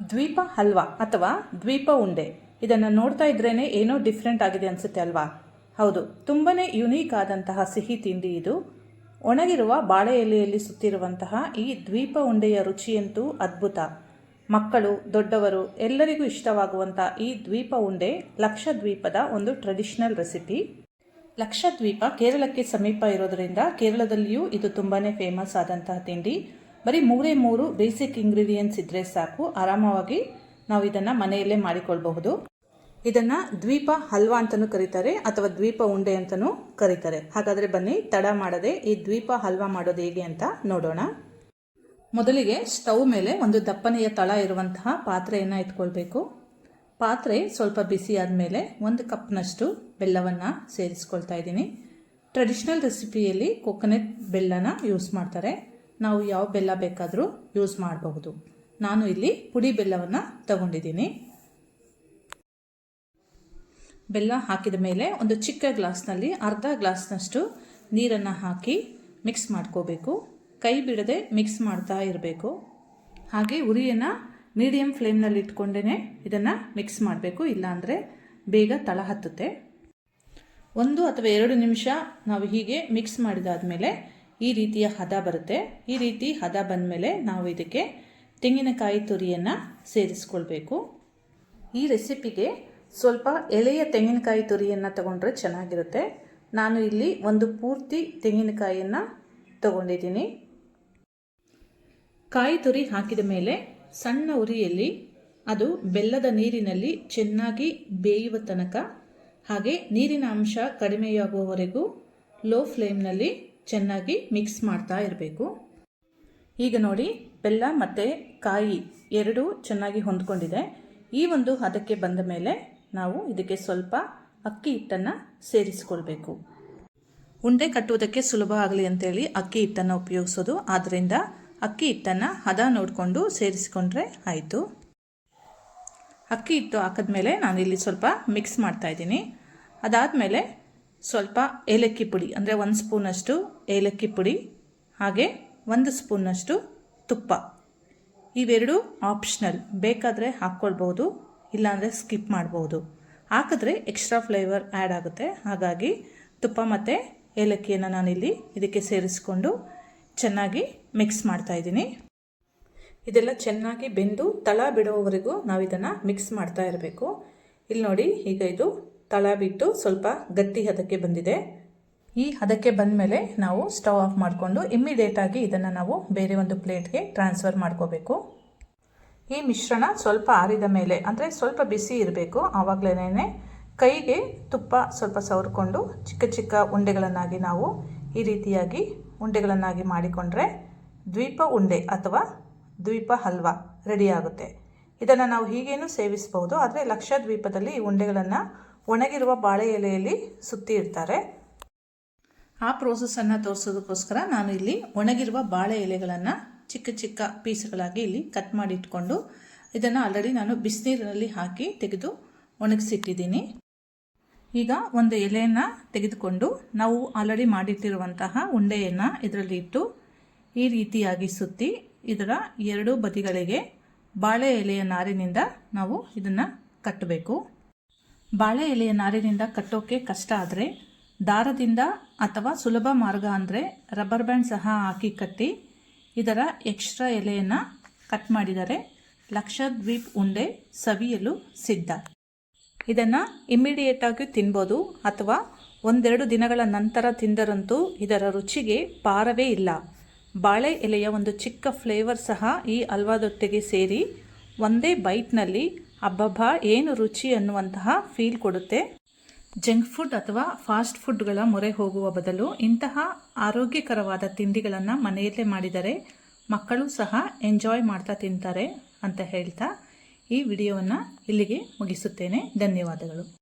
ದ್ವೀಪ ಹಲ್ವಾ ಅಥವಾ ದ್ವೀಪ ಉಂಡೆ. ಇದನ್ನು ನೋಡ್ತಾ ಇದ್ರೇ ಏನೋ ಡಿಫ್ರೆಂಟ್ ಆಗಿದೆ ಅನಿಸುತ್ತೆ ಅಲ್ವಾ? ಹೌದು ತುಂಬಾ ಯುನೀಕ್ ಆದಂತಹ ಸಿಹಿ ತಿಂಡಿ ಇದು. ಒಣಗಿರುವ ಬಾಳೆ ಎಲೆಯಲ್ಲಿ ಸುತ್ತಿರುವಂತಹ ಈ ದ್ವೀಪ ಉಂಡೆಯ ರುಚಿಯಂತೂ ಅದ್ಭುತ. ಮಕ್ಕಳು, ದೊಡ್ಡವರು ಎಲ್ಲರಿಗೂ ಇಷ್ಟವಾಗುವಂಥ ಈ ದ್ವೀಪ ಉಂಡೆ ಲಕ್ಷದ್ವೀಪದ ಒಂದು ಟ್ರೆಡಿಷನಲ್ ರೆಸಿಪಿ ಲಕ್ಷದ್ವೀಪ ಕೇರಳಕ್ಕೆ ಸಮೀಪ ಇರೋದರಿಂದ ಕೇರಳದಲ್ಲಿಯೂ ಇದು ತುಂಬಾ ಫೇಮಸ್ ಆದಂತಹ ತಿಂಡಿ. ಬರೀ ಮೂರೇ ಮೂರು ಬೇಸಿಕ್ ಇಂಗ್ರೀಡಿಯೆಂಟ್ಸ್ ಇದ್ದರೆ ಸಾಕು. ಆರಾಮವಾಗಿ ನಾವು ಇದನ್ನು ಮನೆಯಲ್ಲೇ ಮಾಡಿಕೊಳ್ಬಹುದು. ಇದನ್ನು ದ್ವೀಪ ಹಲ್ವಾ ಅಂತಲೂ ಕರೀತಾರೆ, ಅಥವಾ ದ್ವೀಪ ಉಂಡೆ ಅಂತಲೂ ಕರೀತಾರೆ. ಹಾಗಾದರೆ ಬನ್ನಿ, ತಡ ಮಾಡದೆ ಈ ದ್ವೀಪ ಹಲ್ವಾ ಮಾಡೋದು ಹೇಗೆ ಅಂತ ನೋಡೋಣ. ಮೊದಲಿಗೆ ಸ್ಟವ್ ಮೇಲೆ ಒಂದು ದಪ್ಪನೆಯ ತಳ ಇರುವಂತಹ ಪಾತ್ರೆಯನ್ನು ಇಟ್ಕೊಳ್ಬೇಕು ಪಾತ್ರೆ ಸ್ವಲ್ಪ ಬಿಸಿ ಆದಮೇಲೆ ಒಂದು ಕಪ್ನಷ್ಟು ಬೆಲ್ಲವನ್ನು ಸೇರಿಸ್ಕೊಳ್ತಾ ಇದ್ದೀನಿ. ಟ್ರೆಡಿಷ್ನಲ್ ರೆಸಿಪಿಯಲ್ಲಿ ಕೊಕೊನೆಟ್ ಬೆಲ್ಲನ ಯೂಸ್ ಮಾಡ್ತಾರೆ. ನಾವು ಯಾವ ಬೆಲ್ಲ ಬೇಕಾದರೂ ಯೂಸ್ ಮಾಡಬಹುದು. ನಾನು ಇಲ್ಲಿ ಪುಡಿ ಬೆಲ್ಲವನ್ನು ತಗೊಂಡಿದ್ದೀನಿ. ಬೆಲ್ಲ ಹಾಕಿದ ಮೇಲೆ ಒಂದು ಚಿಕ್ಕ ಗ್ಲಾಸ್ನಲ್ಲಿ ಅರ್ಧ ಗ್ಲಾಸ್ನಷ್ಟು ನೀರನ್ನು ಹಾಕಿ ಮಿಕ್ಸ್ ಮಾಡ್ಕೋಬೇಕು. ಕೈ ಬಿಡದೆ ಮಿಕ್ಸ್ ಮಾಡ್ತಾ ಇರಬೇಕು. ಹಾಗೆ ಉರಿಯನ್ನು ಮೀಡಿಯಮ್ ಫ್ಲೇಮ್ನಲ್ಲಿ ಇಟ್ಕೊಂಡೇ ಇದನ್ನು ಮಿಕ್ಸ್ ಮಾಡಬೇಕು. ಇಲ್ಲಾಂದರೆ ಬೇಗ ತಳ ಹತ್ತುತ್ತೆ. ಒಂದು ಅಥವಾ ಎರಡು ನಿಮಿಷ ನಾವು ಹೀಗೆ ಮಿಕ್ಸ್ ಮಾಡಿದಾದ್ಮೇಲೆ ಈ ರೀತಿಯ ಹದ ಬರುತ್ತೆ. ಈ ರೀತಿ ಹದ ಬಂದಮೇಲೆ ನಾವು ಇದಕ್ಕೆ ತೆಂಗಿನಕಾಯಿ ತುರಿಯನ್ನು ಸೇರಿಸ್ಕೊಳ್ಬೇಕು. ಈ ರೆಸಿಪಿಗೆ ಸ್ವಲ್ಪ ಎಳೆಯ ತೆಂಗಿನಕಾಯಿ ತುರಿಯನ್ನು ತಗೊಂಡ್ರೆ ಚೆನ್ನಾಗಿರುತ್ತೆ. ನಾನು ಇಲ್ಲಿ ಒಂದು ಪೂರ್ತಿ ತೆಂಗಿನಕಾಯಿಯನ್ನು ತಗೊಂಡಿದ್ದೀನಿ. ಕಾಯಿ ತುರಿ ಹಾಕಿದ ಮೇಲೆ ಸಣ್ಣ ಉರಿಯಲ್ಲಿ ಅದು ಬೆಲ್ಲದ ನೀರಿನಲ್ಲಿ ಚೆನ್ನಾಗಿ ಬೇಯುವ ತನಕ ಹಾಗೆ ನೀರಿನ ಅಂಶ ಕಡಿಮೆಯಾಗುವವರೆಗೂ ಲೋ ಫ್ಲೇಮ್ನಲ್ಲಿ ಚೆನ್ನಾಗಿ ಮಿಕ್ಸ್ ಮಾಡ್ತಾ ಇರಬೇಕು. ಈಗ ನೋಡಿ, ಬೆಲ್ಲ ಮತ್ತು ಕಾಯಿ ಎರಡೂ ಚೆನ್ನಾಗಿ ಹೊಂದ್ಕೊಂಡಿದೆ. ಈ ಒಂದು ಹದಕ್ಕೆ ಬಂದ ಮೇಲೆ ನಾವು ಇದಕ್ಕೆ ಸ್ವಲ್ಪ ಅಕ್ಕಿ ಹಿಟ್ಟನ್ನು ಸೇರಿಸಿಕೊಳ್ಬೇಕು. ಉಂಡೆ ಕಟ್ಟುವುದಕ್ಕೆ ಸುಲಭ ಆಗಲಿ ಅಂತೇಳಿ ಅಕ್ಕಿ ಹಿಟ್ಟನ್ನು ಉಪಯೋಗಿಸೋದು. ಆದ್ದರಿಂದ ಅಕ್ಕಿ ಹಿಟ್ಟನ್ನು ಹದ ನೋಡಿಕೊಂಡು ಸೇರಿಸಿಕೊಂಡ್ರೆ ಆಯಿತು. ಅಕ್ಕಿ ಹಿಟ್ಟು ಹಾಕಿದ್ಮೇಲೆ ನಾನಿಲ್ಲಿ ಸ್ವಲ್ಪ ಮಿಕ್ಸ್ ಮಾಡ್ತಾ ಇದ್ದೀನಿ. ಅದಾದಮೇಲೆ ಸ್ವಲ್ಪ ಏಲಕ್ಕಿ ಪುಡಿ, ಅಂದರೆ ಒಂದು ಸ್ಪೂನಷ್ಟು ಏಲಕ್ಕಿ ಪುಡಿ, ಹಾಗೆ ಒಂದು ಸ್ಪೂನಷ್ಟು ತುಪ್ಪ. ಇವೆರಡು ಆಪ್ಷನಲ್ ಬೇಕಾದರೆ ಹಾಕ್ಕೊಳ್ಬೋದು ಇಲ್ಲಾಂದರೆ ಸ್ಕಿಪ್ ಮಾಡ್ಬೋದು ಹಾಕಿದ್ರೆ ಎಕ್ಸ್ಟ್ರಾ ಫ್ಲೇವರ್ ಆ್ಯಡ್ ಆಗುತ್ತೆ. ಹಾಗಾಗಿ ತುಪ್ಪ ಮತ್ತು ಏಲಕ್ಕಿಯನ್ನು ನಾನಿಲ್ಲಿ ಇದಕ್ಕೆ ಸೇರಿಸ್ಕೊಂಡು ಚೆನ್ನಾಗಿ ಮಿಕ್ಸ್ ಮಾಡ್ತಾ ಇದ್ದೀನಿ. ಇದೆಲ್ಲ ಚೆನ್ನಾಗಿ ಬೆಂದು ತಳ ಬಿಡುವವರೆಗೂ ನಾವು ಇದನ್ನು ಮಿಕ್ಸ್ ಮಾಡ್ತಾ ಇರಬೇಕು. ಇಲ್ಲಿ ನೋಡಿ ಈಗ ಇದು ತಳ ಬಿಟ್ಟು ಸ್ವಲ್ಪ ಗಟ್ಟಿ ಹದಕ್ಕೆ ಬಂದಿದೆ. ಈ ಹದಕ್ಕೆ ಬಂದ ಮೇಲೆ ನಾವು ಸ್ಟವ್ ಆಫ್ ಮಾಡಿಕೊಂಡು ಇಮ್ಮಿಡಿಯೇಟಾಗಿ ಇದನ್ನು ನಾವು ಬೇರೆ ಒಂದು ಪ್ಲೇಟ್ಗೆ ಟ್ರಾನ್ಸ್ಫರ್ ಮಾಡ್ಕೋಬೇಕು. ಈ ಮಿಶ್ರಣ ಸ್ವಲ್ಪ ಆರಿದ ಮೇಲೆ, ಅಂದರೆ ಸ್ವಲ್ಪ ಬಿಸಿ ಇರಬೇಕು ಆವಾಗಲೇ ಕೈಗೆ ತುಪ್ಪ ಸ್ವಲ್ಪ ಸವರ್ಕೊಂಡು ಚಿಕ್ಕ ಚಿಕ್ಕ ಉಂಡೆಗಳನ್ನಾಗಿ ನಾವು ಈ ರೀತಿಯಾಗಿ ಉಂಡೆಗಳನ್ನಾಗಿ ಮಾಡಿಕೊಂಡ್ರೆ ದ್ವೀಪ ಉಂಡೆ ಅಥವಾ ದ್ವೀಪ ಹಲ್ವಾ ರೆಡಿಯಾಗುತ್ತೆ ಇದನ್ನು ನಾವು ಹೀಗೇನು ಸೇವಿಸ್ಬೋದು ಆದರೆ ಲಕ್ಷದ್ವೀಪದಲ್ಲಿ ಈ ಉಂಡೆಗಳನ್ನು ಒಣಗಿರುವ ಬಾಳೆ ಎಲೆಯಲ್ಲಿ ಸುತ್ತಿ ಇರ್ತಾರೆ ಆ ಪ್ರೋಸೆಸ್ಸನ್ನು ತೋರಿಸೋದಕ್ಕೋಸ್ಕರ ನಾನು ಇಲ್ಲಿ ಒಣಗಿರುವ ಬಾಳೆ ಎಲೆಗಳನ್ನು ಚಿಕ್ಕ ಚಿಕ್ಕ ಪೀಸ್ಗಳಾಗಿ ಇಲ್ಲಿ ಕಟ್ ಮಾಡಿ ಇಟ್ಕೊಂಡು ಇದನ್ನು ಆಲ್ರೆಡಿ ನಾನು ಬಿಸಿನೀರಿನಲ್ಲಿ ಹಾಕಿ ತೆಗೆದು ಒಣಗಿಸಿಟ್ಟಿದ್ದೀನಿ. ಈಗ ಒಂದು ಎಲೆಯನ್ನು ತೆಗೆದುಕೊಂಡು ನಾವು ಆಲ್ರೆಡಿ ಮಾಡಿಟ್ಟಿರುವಂತಹ ಉಂಡೆಯನ್ನು ಇದರಲ್ಲಿ ಇಟ್ಟು ಈ ರೀತಿಯಾಗಿ ಸುತ್ತಿ ಇದರ ಎರಡೂ ಬದಿಗಳಿಗೆ ಬಾಳೆ ಎಲೆಯ ನಾರಿನಿಂದ ನಾವು ಇದನ್ನು ಕಟ್ಟಬೇಕು. ಬಾಳೆ ಎಲೆಯ ನಾರಿನಿಂದ ಕಟ್ಟೋಕ್ಕೆ ಕಷ್ಟ ಆದರೆ, ದಾರದಿಂದ ಅಥವಾ ಸುಲಭ ಮಾರ್ಗ ಅಂದರೆ ರಬ್ಬರ್ ಬ್ಯಾಂಡ್ ಸಹ ಹಾಕಿ ಕಟ್ಟಿ, ಇದರ ಎಕ್ಸ್ಟ್ರಾ ಎಲೆಯನ್ನು ಕಟ್ ಮಾಡಿದರೆ ಲಕ್ಷದ್ವೀಪ್ ಉಂಡೆ ಸವಿಯಲು ಸಿದ್ಧ. ಇದನ್ನು ಇಮ್ಮಿಡಿಯೇಟಾಗಿ ತಿನ್ಬೋದು ಅಥವಾ ಒಂದೆರಡು ದಿನಗಳ ನಂತರ ತಿಂದರಂತೂ ಇದರ ರುಚಿಗೆ ಪಾರವೇ ಇಲ್ಲ. ಬಾಳೆ ಎಲೆಯ ಒಂದು ಚಿಕ್ಕ ಫ್ಲೇವರ್ ಸಹ ಈ ಹಲ್ವಾದೊಟ್ಟಿಗೆ ಸೇರಿ ಒಂದೇ ಬೈಟ್ನಲ್ಲಿ ಅಬ್ಬಬ್ಬ ಏನು ರುಚಿ ಅನ್ನುವಂತಹ ಫೀಲ್ ಕೊಡುತ್ತೆ. ಜಂಕ್ ಫುಡ್ ಅಥವಾ ಫಾಸ್ಟ್ ಫುಡ್ಗಳ ಮೊರೆ ಹೋಗುವ ಬದಲು ಇಂತಹ ಆರೋಗ್ಯಕರವಾದ ತಿಂಡಿಗಳನ್ನು ಮನೆಯಲ್ಲೇ ಮಾಡಿದರೆ ಮಕ್ಕಳು ಸಹ ಎಂಜಾಯ್ ಮಾಡ್ತಾ ತಿಂತಾರೆ ಅಂತ ಹೇಳ್ತಾ ಈ ವಿಡಿಯೋವನ್ನು ಇಲ್ಲಿಗೆ ಮುಗಿಸುತ್ತೇನೆ. ಧನ್ಯವಾದಗಳು.